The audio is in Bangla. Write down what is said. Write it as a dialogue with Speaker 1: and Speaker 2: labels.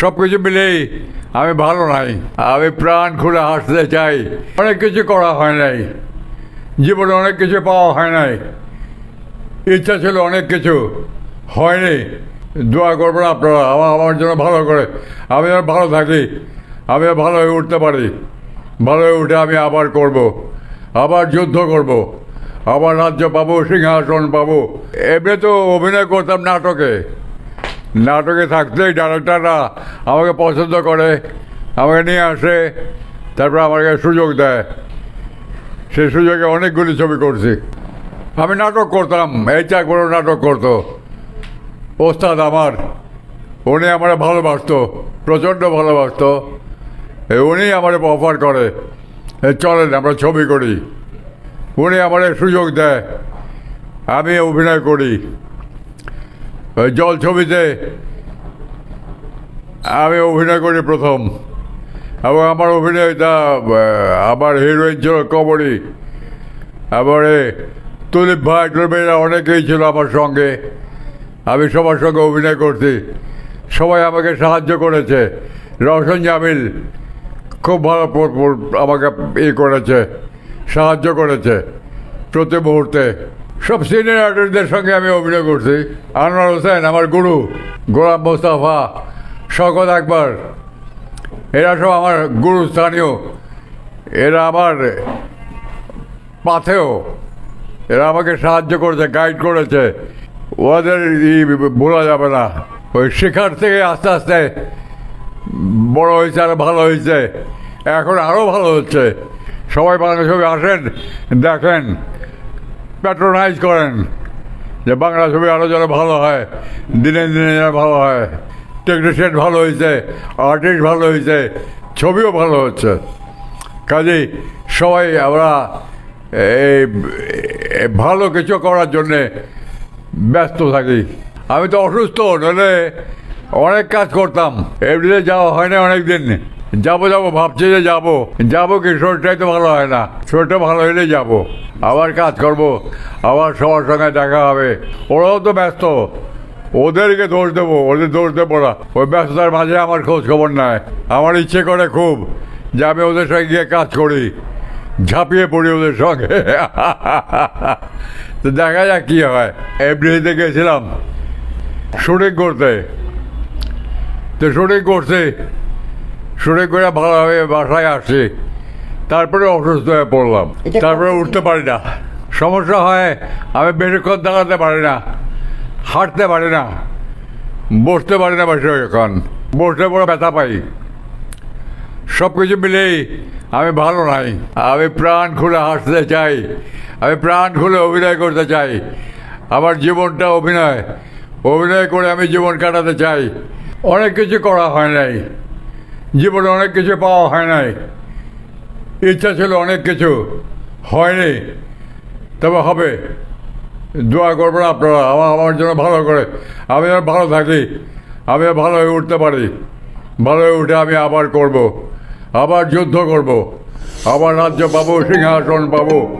Speaker 1: সব কিছু মিলেই আমি ভালো নাই। আমি প্রাণ খুলে হাসতে চাই। অনেক কিছু করা হয় নাই। জীবনে অনেক কিছু পাওয়া হয় নাই। ইচ্ছা ছিল অনেক কিছু। হয়নি। দোয়া করবেন আপনারা। আমার আমার জন্য ভালো করে। আমি যেন ভালো থাকি। আমি ভালো হয়ে উঠতে পারি। ভালো হয়ে উঠে আমি আবার করব। আবার যুদ্ধ করব। আবার রাজ্য পাবো সিংহাসন পাবো। এমনি তো অভিনয় করতাম নাটকে। নাটকে থাকতেই ডাইরেক্টররা আমাকে পছন্দ করে, আমাকে নিয়ে আসে, তারপর আমাকে সুযোগ দেয়। সেই সুযোগে অনেকগুলি ছবি করছি। আমি নাটক করতাম এই চাক বড় নাটক করতো। ওস্তাদ আমার, উনি আমার ভালোবাসতো, প্রচণ্ড ভালোবাসতো। উনি আমার অফার করে, এ চলেন আমরা ছবি করি। উনি আমার সুযোগ দেয় আমি অভিনয় করি। জল ছবিতে আমি অভিনয় করি প্রথম। এবং আমার অভিনয়টা আমার হিরোইন ছিল কবরী। তারপরে তুলিপ ভাই টুলিপেরা অনেকেই ছিল আমার সঙ্গে। আমি সবার সঙ্গে অভিনয় করছি। সবাই আমাকে সাহায্য করেছে। রওশন জামিল খুব ভালো আমাকে ই করেছে, সাহায্য করেছে প্রতি মুহূর্তে। সব সিনিয়র আর্টিস্টদের সঙ্গে আমি অভিনয় করছি। আনোয়ার হোসেন, আমার গুরু, গোলাম মোস্তাফা শকত আকবর। এরা সব আমার গুরু স্থানীয়। এরা আমার পাথেও এরা আমাকে সাহায্য করেছে গাইড করেছে। ওদের ই ভোলা যাবে না। ওই শেখার থেকে আস্তে আস্তে বড় হয়েছে আর ভালো হয়েছে। এখন আরও ভালো হচ্ছে। সবাই বাংলা ছবি আসেন, দেখেন। প্যাট্রোনাইজ করেন যে বাংলা ছবি আরও যেন ভালো হয়, দিনে দিনে যেন ভালো হয়। টেকনিশিয়ান ভালো হয়েছে আর্টিস্ট ভালো হয়েছে, ছবিও ভালো হচ্ছে। কাজেই সবাই আমরা এই ভালো কিছু করার জন্যে ব্যস্ত থাকি। আমি তো অসুস্থ নাহলে অনেক কাজ করতাম। এমনিতে যাওয়া হয় না অনেক দিন যাব যাব, ভাবছি যে যাব। যাব কি, শরীরটাই তো ভালো হয় না। শরীরটা ভালো হলে যাব। আবার কাজ করব। আবার সবার সঙ্গে দেখা হবে। ওরাও তো ব্যস্ত। ওদেরকে দোষ দেবো, ওদের দোষ দেবো না। ওই ব্যস্ততার মাঝে আমার খোঁজ খবর নাই। আমার ইচ্ছে করে খুব যে আমি ওদের সঙ্গে গিয়ে কাজ করি। ঝাঁপিয়ে পড়ি ওদের সঙ্গে। তো দেখা যাক কী হয়। এপ্রিলিতে গেছিলাম শুটিং করতে। তো শুটিং করছি। শুটিং করে ভালোভাবে বাসায় আসছি তারপরে অসুস্থ হয়ে পড়লাম। তারপরে উঠতে পারি না। সমস্যা হয় আমি বেশিক্ষণ দাঁড়াতে পারি না হাঁটতে পারি না বসতে পারি না বসে এখন। বসতে পরে ব্যথা পাই। সব কিছু মিলেই আমি ভালো নাই। আমি প্রাণ খুলে হাসতে চাই। আমি প্রাণ খুলে অভিনয় করতে চাই। আমার জীবনটা অভিনয়। অভিনয় করে আমি জীবন কাটাতে চাই। অনেক কিছু করা হয় নাই। জীবনে অনেক কিছু পাওয়া হয় নাই। ইচ্ছা ছিল অনেক কিছু। হয়নি। তবে হবে। দোয়া করবেন আপনারা। আমার আমার জন্য ভালো করে। আমি যেন ভালো থাকি। আমি ভালো হয়ে উঠতে পারি। ভালো হয়ে উঠে আমি আবার করব। আবার যুদ্ধ করব। আবার রাজ্য পাবো, সিংহাসন পাবো।